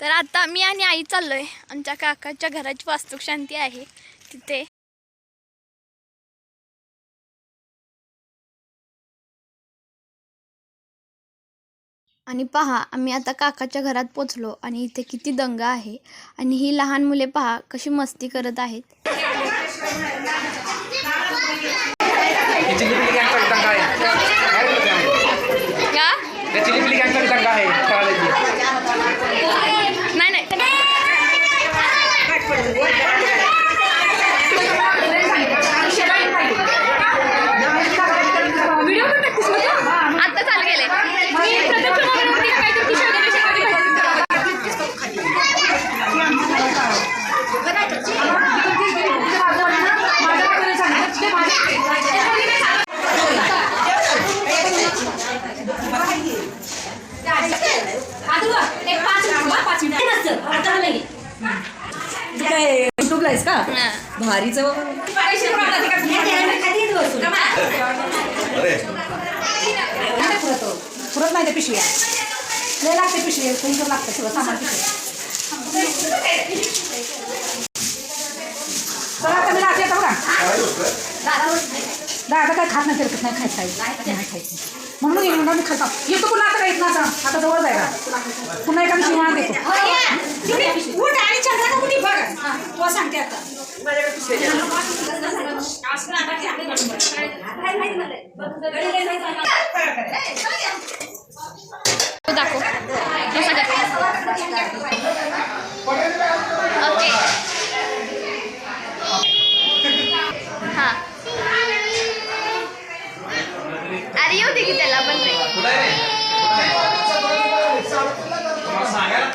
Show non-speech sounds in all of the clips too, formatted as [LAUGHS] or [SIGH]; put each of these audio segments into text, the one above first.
तर आता मी आणि आई चाललोय. आमच्या काकाच्या घराची वास्तुक शांती आहे तिथे. आणि पहा आम्ही आता काकाच्या घरात पोचलो आणि इथे किती दंगा आहे. आणि ही लहान मुले पहा कशी मस्ती करत आहेत. दंगा आहे Oi, भारीच पुरत नाही ते पिशव्या लय लागते पिशवी. कोणतं लागतं? सगळं सामान पिशवी. चला कमी लागते बघा. दादा काय खात नाही फिरकत नाही खायचं आहे. नाही खायचं म्हणून येईल म्हणून मी खातो येतो पुन्हा आता येत ना आता जवळ जायला. पुन्हा एका पिशवी मला देतो उठ आणि चंद्राचा कुठे बघ तुला सांगते आता. तो दाखव. येऊ दे की त्याला पण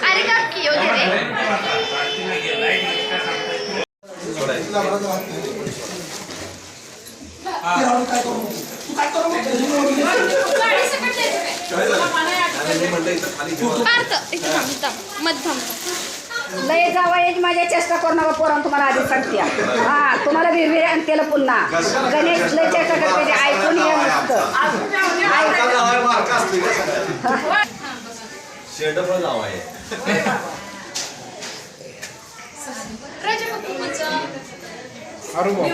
अरे का की येऊ दे रे. थांब. लय जावायची माझ्या चेष्टा करू नका पोरांनो तुम्हाला आधी सांगते. हा तुम्हाला विरविर आणि केलं पुन्हा. गणेश लय चेष्टा करते ऐकून ये मस्त. शेड पण लावाय अरे वा.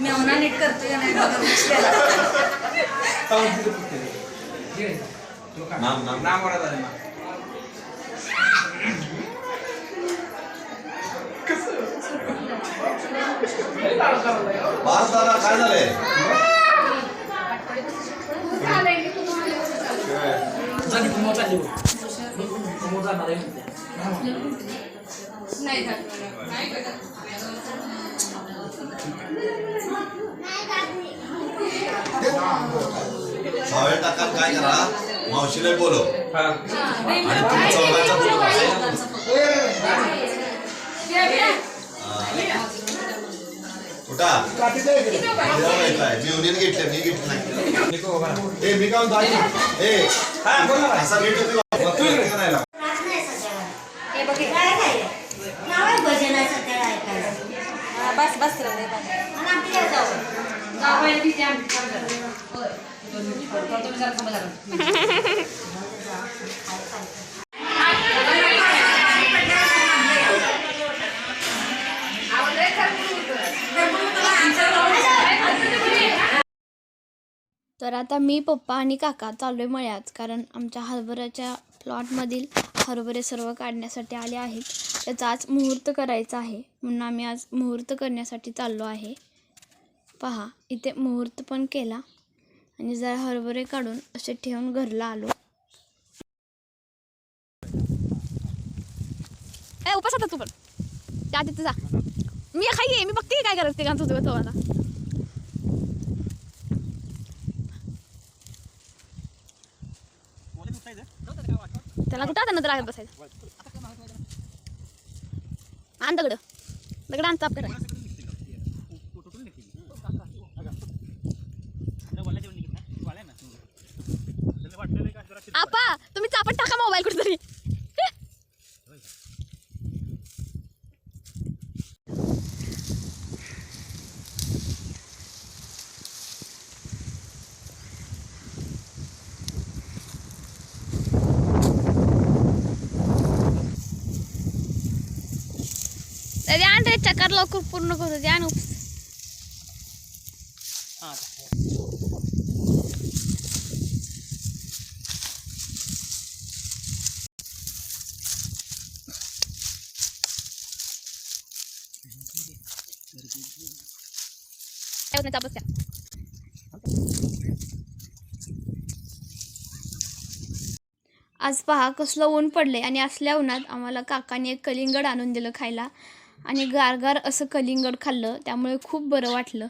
मेवना नीट करतोय नाही नाम नाम नाम बास दादा काय झालंय? सहाव्या टाकात काय करा? मावशीला बोलव. आणि तुम्ही चौघांचा बोलव मी घेतलं मी घेतलं नाही. ए मी काय म्हणतो ए हा. असा नाही. बस बस [LAUGHS] तर आता मी पप्पा आणि काका चालू आहे मळ्यात कारण आमच्या हरभऱ्याच्या प्लॉटमधील हरभरे सर्व काढण्यासाठी आले आहेत. त्याचा आज मुहूर्त करायचा आहे. म्हणून आम्ही आज मुहूर्त करण्यासाठी चाललो आहे. पहा इथे मुहूर्त पण केला. आणि जरा हरभरे काढून असे ठेवून घरला आलो. ए उपास आता तू पण. त्या तिथे जा. मी खाई मी बघते काय करत ते का तुझं तो मला कुठं आता नंतर बसायचं? आण दगड. दगड आण चाप करा. आपा तुम्ही चापट टाका मोबाईल कुठेतरी तरी आण रे चक्कर लवकर पूर्ण करू द्या आण काय आज पहा कसलं ऊन पडले आणि असल्या उन्हात आम्हाला काकाने एक कलिंगड आणून दिलं खायला. आणि गारगार असं कलिंगड खाल्लं त्यामुळे खूप बरं वाटलं.